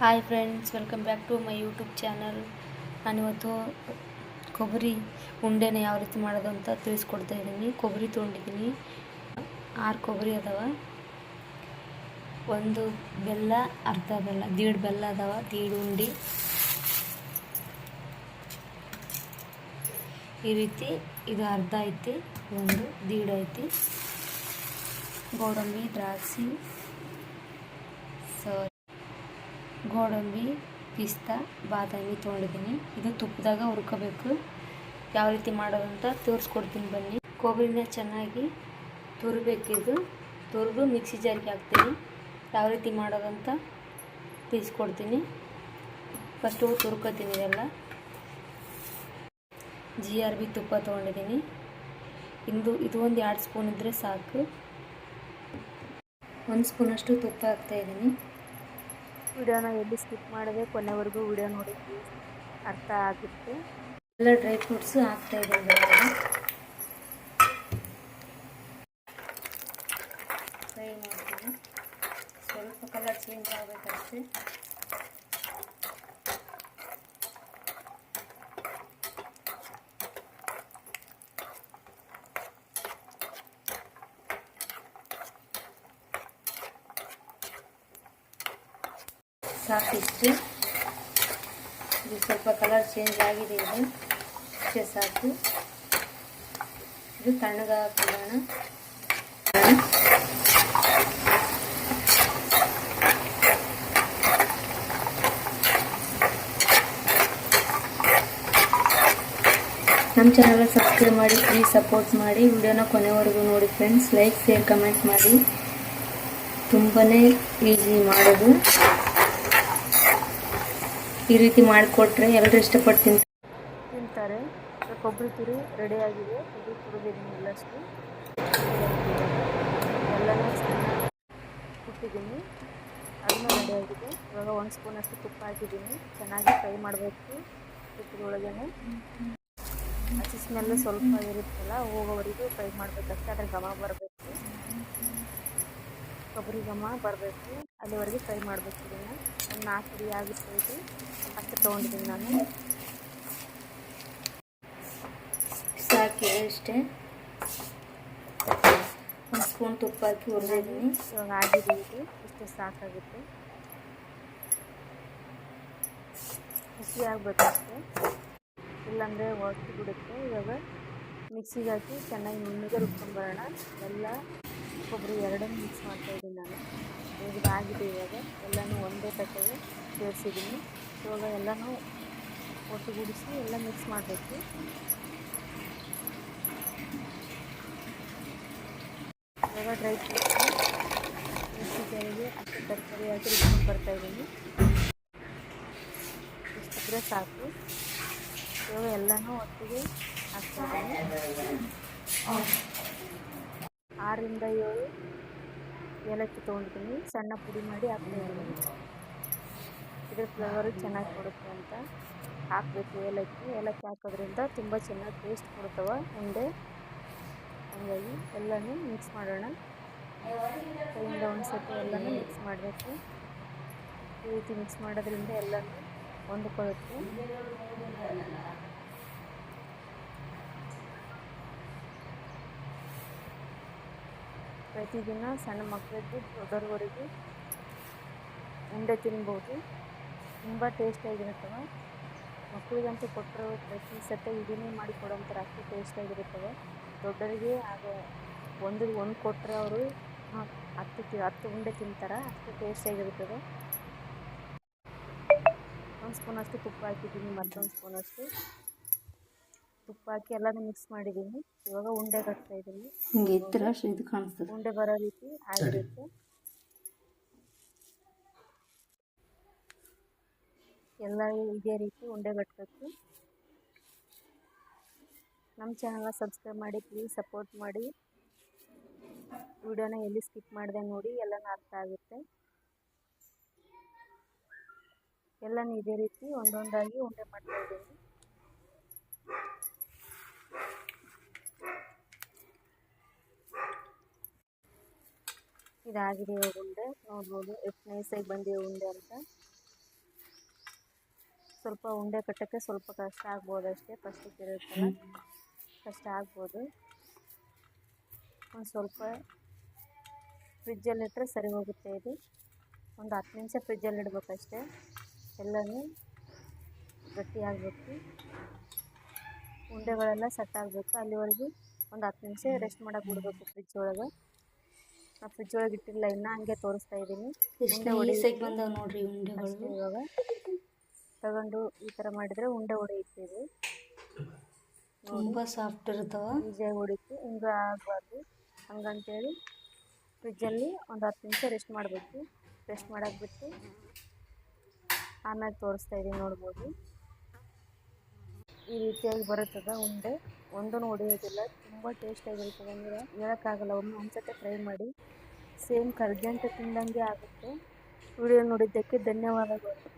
Hi friends, welcome back to my YouTube channel. ನಾನಿವತ್ತು ಕೊಬ್ಬರಿ ಉಂಡೆನ ಯಾವ ರೀತಿ ಮಾಡೋದು ಅಂತ ತಿಳಿಸ್ಕೊಡ್ತಾ ಇದ್ದೀನಿ. ಕೊಬ್ಬರಿ ತೊಗೊಂಡಿದ್ದೀನಿ. ಆರು ಕೊಬ್ಬರಿ ಅದಾವ. ಒಂದು ಬೆಲ್ಲ, ಅರ್ಧ ಬೆಲ್ಲ, ದೀಡ್ ಬೆಲ್ಲ ಅದಾವ, ದೀಡ್ ಉಂಡಿ. ಈ ರೀತಿ ಇದು ಅರ್ಧ ಐತಿ, ಒಂದು ದೀಡ್ ಐತಿ. ಗೋಡಂಬಿ, ದ್ರಾಕ್ಷಿ, ಸಾರಿ ಗೋಡಂಬಿ, ಪಿಸ್ತಾ, ಬಾದಾಮಿ ತೊಗೊಂಡಿದ್ದೀನಿ. ಇದು ತುಪ್ಪದಾಗ ಹುರ್ಕೋಬೇಕು. ಯಾವ ರೀತಿ ಮಾಡೋದು ಅಂತ ತೋರಿಸ್ಕೊಡ್ತೀನಿ ಬನ್ನಿ. ಕೊಬ್ಬರಿನ ಚೆನ್ನಾಗಿ ತುರಿಬೇಕಿದು ತುರಿದು ಮಿಕ್ಸಿ ಜಾರಿಗೆ ಹಾಕ್ತೀನಿ. ಯಾವ ರೀತಿ ಮಾಡೋದಂತ ತಿಳಿಸ್ಕೊಡ್ತೀನಿ. ಫಸ್ಟು ತುರ್ಕೋತೀನಿ ಇದೆಲ್ಲ. ಜಿ ಆರ್ ಬಿ ತುಪ್ಪ ತೊಗೊಂಡಿದ್ದೀನಿ. ಇಂದು ಇದು ಒಂದು ಎರಡು ಸ್ಪೂನ್ ಇದ್ದರೆ ಸಾಕು. ಒಂದು ಸ್ಪೂನಷ್ಟು ತುಪ್ಪ ಹಾಕ್ತಾಯಿದ್ದೀನಿ ವಿಡಿಯೋನ ಎಲ್ಲಿ ಸ್ಕಿಪ್ ಮಾಡಿದೆ ಕೊನೆವರೆಗೂ ವಿಡಿಯೋ ನೋಡಿ ಅರ್ಥ ಆಗುತ್ತೆ ಎಲ್ಲ ಡ್ರೈ ಫ್ರೂಟ್ಸು ಹಾಕ್ತಾ ಇದ್ದೀನಿ ಫ್ರೈ ಮಾಡ್ತೀನಿ. ಸ್ವಲ್ಪ ಕಲರ್ ಚೇಂಜ್ ಆಗಬೇಕಷ್ಟೆ ಸಾಕಿಷ್ಟು ಇದು ಸ್ವಲ್ಪ ಕಲರ್ ಚೇಂಜ್ ಆಗಿದೆ ಇದು. ಇಷ್ಟೇ ಸಾಕು. ಇದು ತಣ್ಣಗ ಹಾಕೋಣ. ನಮ್ಮ ಚಾನಲ್ ಸಬ್ಸ್ಕ್ರೈಬ್ ಮಾಡಿ ಪ್ಲೀಸ್ ಸಪೋರ್ಟ್ ಮಾಡಿ. ವಿಡಿಯೋನ ಕೊನೆವರೆಗೂ ನೋಡಿ ಫ್ರೆಂಡ್ಸ್ ಲೈಕ್ ಶೇರ್ ಕಮೆಂಟ್ ಮಾಡಿ. ತುಂಬಾ ಈಸಿ ಮಾಡೋದು. ಈ ರೀತಿ ಮಾಡಿಕೊಟ್ರೆ ಎಲ್ಲರೂ ಇಷ್ಟಪಟ್ಟು ತಿಂತ ತಿಂತಾರೆ ಕೊಬ್ಬರಿ ತುರಿ ರೆಡಿ ಆಗಿದೆ. ಕೊಬ್ಬರಿ ತುರಿದಿದ್ದೀನಿ ಎಲ್ಲಷ್ಟು ಎಲ್ಲನೂ ಚೆನ್ನಾಗಿ ಕುಟ್ಟಿದ್ದೀನಿ. ಅದನ್ನು ರೆಡಿ ಆಗಿದೆ. ಇವಾಗ ಒಂದು ಸ್ಪೂನ್ ಅಷ್ಟು ತುಪ್ಪ ಹಾಕಿದ್ದೀನಿ. ಚೆನ್ನಾಗಿ ಫ್ರೈ ಮಾಡಬೇಕು ತುಪ್ಪದೊಳಗೇ ಹಸಿ ಸ್ಮೆಲ್ಲು ಸ್ವಲ್ಪ ಇರುತ್ತಲ್ಲ, ಹೋಗೋವರೆಗೂ ಫ್ರೈ ಮಾಡಬೇಕಷ್ಟೇ. ಅದ್ರ ಗಮ ಬರಬೇಕು. ಕೊಬ್ಬರಿ ಘಮ ಬರಬೇಕು. ಅಲ್ಲಿವರೆಗೆ ಫ್ರೈ ಮಾಡಬೇಕು ಇದನ್ನು ಒಂದು ನಾಲ್ಕು ಪುಡಿ ಆಗುತ್ತೆ ಇದು ಅಷ್ಟು ತೊಗೊಂಡಿದ್ದೀನಿ ನಾನು. ಸಾಕಿ ಅಷ್ಟೇ. ಒಂದು ಸ್ಪೂನ್ ತುಪ್ಪ ಹಾಕಿ ಹುರಿದಿದ್ದೀನಿ. ಇವಾಗ ಆಗಿದೆ ಇದು. ಇಷ್ಟೇ ಸಾಕಾಗುತ್ತೆ. ಹಸಿ ಆಗಬೇಕಷ್ಟೆ. ಇಲ್ಲಾಂದರೆ ಹೊಸ್ತು ಬಿಡುತ್ತೆ. ಇವಾಗ ಮಿಕ್ಸಿಗೆ ಹಾಕಿ ಚೆನ್ನಾಗಿ ನುಣ್ಣಗೆ ರುಬ್ಕೊಂಡ್ಬರೋಣ ಎಲ್ಲ ಕೊಬ್ಬರಿ ಎರಡನ್ನೂ ಮಿಕ್ಸ್ ಮಾಡ್ತಾಯಿದ್ದೀನಿ ನಾನು. ಇವಾಗ ಆಗಿದೆ ಇವಾಗ. ಎಲ್ಲನೂ ಒಂದೇ ತಟ್ಟೆಗೆ ಸೇರಿಸಿದ್ದೀನಿ. ಇವಾಗ ಎಲ್ಲನೂ ಒಟ್ಟುಗೂಡಿಸಿ ಎಲ್ಲ ಮಿಕ್ಸ್ ಮಾಡಬೇಕು. ಇವಾಗ ಡ್ರೈ ಫ್ರೂಟ್ಸ್ ಜಾರಿಗೆ ತರಕಾರಿ ಹಾಕಿ ರುಬ್ಕೊಂಡು ಬರ್ತಾಯಿದ್ದೀನಿ ಇಷ್ಟಿದ್ರೆ ಸಾಕು. ಇವಾಗ ಎಲ್ಲನೂ ಒಟ್ಟಿಗೆ ಹಾಕ್ತಾಯಿದ್ದೀನಿ ಆರರಿಂದ ಏಳು. ಏಲಕ್ಕಿ ತೊಗೊಂಡಿದ್ದೀನಿ. ಸಣ್ಣ ಪುಡಿ ಮಾಡಿ ಹಾಕ್ತಾಯಿದ್ದೀನಿ ಇದ್ರ ಫ್ಲೇವರು ಚೆನ್ನಾಗಿ ಕೊಡುತ್ತೆ ಅಂತ. ಹಾಕಬೇಕು ಏಲಕ್ಕಿ. ಏಲಕ್ಕಿ ಹಾಕೋದ್ರಿಂದ ತುಂಬ ಚೆನ್ನಾಗಿ ಟೇಸ್ಟ್ ಕೊಡ್ತವೆ ಉಂಡೆ. ಹಾಗಾಗಿ ಎಲ್ಲನೂ ಮಿಕ್ಸ್ ಮಾಡೋಣ. ಕೈಯಿಂದ ಒಂದು ಸತಿ ಎಲ್ಲನೂ ಮಿಕ್ಸ್ ಮಾಡಬೇಕು. ಈ ರೀತಿ ಮಿಕ್ಸ್ ಮಾಡೋದ್ರಿಂದ ಎಲ್ಲನೂ ಹೊಂದ್ಕೊಳ್ಳುತ್ತೆ. ಪ್ರತಿದಿನ ಸಣ್ಣ ಮಕ್ಕಳಿದ್ದು ದೊಡ್ಡವರೆಗೂ ಉಂಡೆ ತಿನ್ಬೋದು. ತುಂಬ ಟೇಸ್ಟಿಯಾಗಿರುತ್ತವೆ ಮಕ್ಕಳಿಗಂತೂ ಕೊಟ್ಟರು ಪ್ರತಿ ಸತಿ ಇದನ್ನೇ ಮಾಡಿ ಕೊಡೋಂಥರ ಅಷ್ಟು ಟೇಸ್ಟಾಗಿರುತ್ತವೆ ದೊಡ್ಡರಿಗೆ ಆಗ ಒಂದು ಒಂದು ಕೊಟ್ಟರೆ ಅವರು ಹತ್ತು ತಿ, ಹತ್ತು ಉಂಡೆ ತಿಂತಾರೆ, ಅಷ್ಟು ಟೇಸ್ಟಾಗಿರುತ್ತದೆ ಒಂದು ಸ್ಪೂನಷ್ಟು ತುಪ್ಪ ಹಾಕಿದ್ದೀನಿ, ಮತ್ತೊಂದು ಸ್ಪೂನಷ್ಟು ತುಪ್ಪ ಹಾಕಿ ಎಲ್ಲನೂ ಮಿಕ್ಸ್ ಮಾಡಿದ್ದೀನಿ. ಇವಾಗ ಉಂಡೆ ಕಟ್ತಾ ಇದೀನಿ ಹಿಂಗೆ ಇದ್ರೆ ಇದು ಕಾಣಿಸ್ತದೆ. ಉಂಡೆ ಬರೋ ರೀತಿ ಆಗಿರುತ್ತೆ. ಎಲ್ಲ ಇದೇ ರೀತಿ ಉಂಡೆ ಕಟ್ಟಬೇಕು ನಮ್ಮ ಚಾನಲ್ನ ಸಬ್ಸ್ಕ್ರೈಬ್ ಮಾಡಿ ಪ್ಲೀಸ್ ಸಪೋರ್ಟ್ ಮಾಡಿ. ವಿಡಿಯೋನ ಎಲ್ಲಿ ಸ್ಕಿಪ್ ಮಾಡಿದೆ ನೋಡಿ ಎಲ್ಲನೂ ಅರ್ಥ ಆಗುತ್ತೆ. ಎಲ್ಲನೂ ಇದೇ ರೀತಿ ಒಂದೊಂದಾಗಿ ಉಂಡೆ ಮಾಡ್ತಾ ಇದ್ದೀನಿ. ಇದಾಗಿದೆ ಉಂಡೆ? ನೋಡ್ಬೋದು. ಎಷ್ಟು ನೈಸಾಗಿ ಬಂದಿವೆ ಉಂಡೆ ಅಂತ. ಸ್ವಲ್ಪ ಉಂಡೆ ಕಟ್ಟೋಕ್ಕೆ ಸ್ವಲ್ಪ ಕಷ್ಟ ಆಗ್ಬೋದು ಅಷ್ಟೇ. ಫಸ್ಟಿಗೆ ಇರುತ್ತಲ್ಲ. ಕಷ್ಟ ಆಗ್ಬೋದು. ಒಂದು ಸ್ವಲ್ಪ ಫ್ರಿಜ್ಜಲ್ಲಿಟ್ಟರೆ ಸರಿ ಹೋಗುತ್ತೆ ಇದು. ಒಂದು ಹತ್ತು ನಿಮಿಷ ಫ್ರಿಜ್ಜಲ್ಲಿ ಇಡಬೇಕಷ್ಟೇ. ಎಲ್ಲನೂ ಗಟ್ಟಿಯಾಗಬೇಕು. ಉಂಡೆಗಳೆಲ್ಲ ಸೆಟ್ ಆಗಬೇಕು. ಅಲ್ಲಿವರೆಗೂ ಒಂದು ಹತ್ತು ನಿಮಿಷ ರೆಸ್ಟ್ ಮಾಡೋಕೆ ಬಿಡಬೇಕು ಫ್ರಿಜ್ ಒಳಗೆ. ನಾ ಫ್ರಿಜ್ ಒಳಗೆ ಇಟ್ಟಿಲ್ಲ ಇನ್ನೂ ಹಂಗೆ ತೋರಿಸ್ತಾ ಇದ್ದೀನಿ. ಉಂಡೆ ಬಂದಾವ ನೋಡ್ರಿ ಉಂಡೆಗಳು? ಇವಾಗ. ತಗೊಂಡು ಈ ಥರ ಮಾಡಿದರೆ ಉಂಡೆ ಹೊಡೆಯುತ್ತೀವಿ ತುಂಬ ಸಾಫ್ಟ್ ಇರ್ತಾವ ಈಸಿಯಾಗಿ ಹೊಡಿತು ಹಿಂಗೆ ಆಗಬಾರ್ದು. ಹಂಗಂತೇಳಿ ಫ್ರಿಜ್ಜಲ್ಲಿ ಒಂದು ಹತ್ತು ನಿಮಿಷ ರೆಸ್ಟ್ ಮಾಡಬೇಕು. ರೆಸ್ಟ್ ಮಾಡೋಕೆ ಬಿಟ್ಟು ಆಮೇಲೆ ತೋರಿಸ್ತಾ ಇದ್ದೀನಿ ನೋಡ್ಬೋದು. ಈ ರೀತಿಯಾಗಿ ಬರುತ್ತದೆ ಉಂಡೆ? ಒಂದೂ ಹೊಡೆಯೋದಿಲ್ಲ. ತುಂಬ ಟೇಸ್ಟಾಗಿರ್ತದೆ ಅಂದರೆ ಹೇಳೋಕ್ಕಾಗಲ್ಲ ಒಮ್ಮೆ ಒಂದ್ಸತಿ ಟ್ರೈ ಮಾಡಿ. ಸೇಮ್ ಕರ್ಜೆಂಟ್ ತಿಂದಂಗೆ ಆಗುತ್ತೆ. ವಿಡಿಯೋ ನೋಡಿದ್ದಕ್ಕೆ ಧನ್ಯವಾದಗಳು.